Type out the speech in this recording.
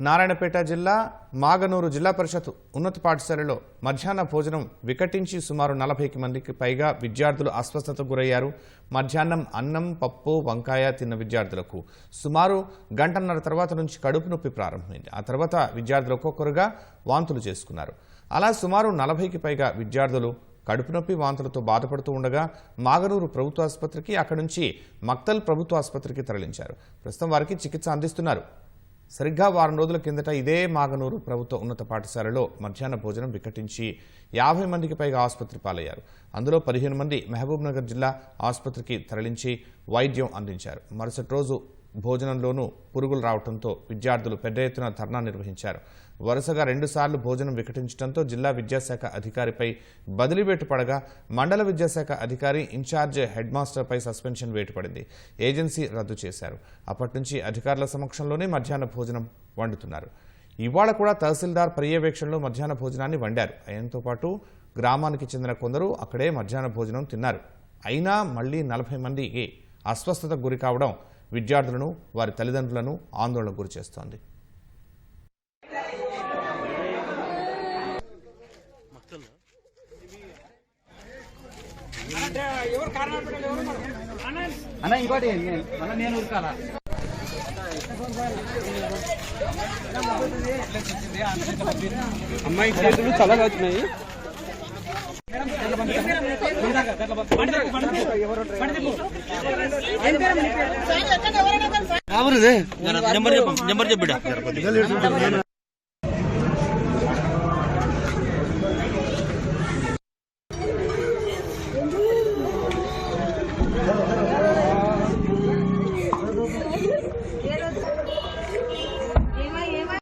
నారాయణపేట జిల్లా మాగనూరు జిల్లా పరిషత్ ఉన్నత పాఠశాలలో మధ్యాహ్న భోజనం వికటించి సుమారు నలభైకి మందికి పైగా విద్యార్థులు అస్వస్థతకు గురయ్యారు. మధ్యాహ్నం అన్నం పప్పు వంకాయ తిన్న విద్యార్థులకు సుమారు గంటన్నర తర్వాత నుంచి కడుపు నొప్పి ప్రారంభమైంది. ఆ తర్వాత విద్యార్థులు ఒక్కొక్కరుగా వాంతులు చేసుకున్నారు. అలా సుమారు నలభైకి పైగా విద్యార్థులు కడుపు నొప్పి వాంతులతో బాధపడుతూ ఉండగా మాగనూరు ప్రభుత్వ ఆసుపత్రికి అక్కడి నుంచి మక్తల్ ప్రభుత్వ ఆసుపత్రికి తరలించారు. ప్రస్తుతం వారికి చికిత్స అందిస్తున్నారు. సరిగ్గా వారం రోజుల కిందట ఇదే మాగనూరు ప్రభుత్వ ఉన్నత పాఠశాలలో మధ్యాహ్న భోజనం వికటించి యాభై మందికి పైగా ఆసుపత్రి పాలయ్యారు. అందులో పదిహేను మంది మహబూబ్ నగర్ జిల్లా ఆసుపత్రికి తరలించి వైద్యం అందించారు. మరుసటి రోజు భోజనంలోనూ పురుగులు రావడంతో విద్యార్థులు పెద్ద ఎత్తున ధర్నా నిర్వహించారు. వరుసగా రెండుసార్లు భోజనం వికటించడంతో జిల్లా విద్యాశాఖ అధికారిపై బదిలీ వేటు పడగా మండల విద్యాశాఖ అధికారి ఇన్ఛార్జ్ హెడ్ మాస్టర్పై సస్పెన్షన్ వేటు పడింది ఏజెన్సీ రద్దు చేశారు. అప్పటి నుంచి అధికారుల సమక్షంలోనే మధ్యాహ్న భోజనం వండుతున్నారు. ఇవాళ కూడా తహసీల్దార్ పర్యవేక్షణలో మధ్యాహ్న భోజనాన్ని వండారు. ఆయనతో పాటు గ్రామానికి చెందిన కొందరు అక్కడే మధ్యాహ్న భోజనం తిన్నారు. అయినా మళ్ళీ నలభై మందికి అస్వస్థతకు గురి కావడం విద్యార్థులను వారి తల్లిదండ్రులను ఆందోళనకు గురి చేస్తోంది అన్న ఇంకోటి నేను- అన్న నేను ఉరకాలా అమ్మాయి చేతులు చల్లగా అవుతున్నాయి నెంబర్ చెప్పు నెంబర్ చెప్పిడ ఏమై ఏమై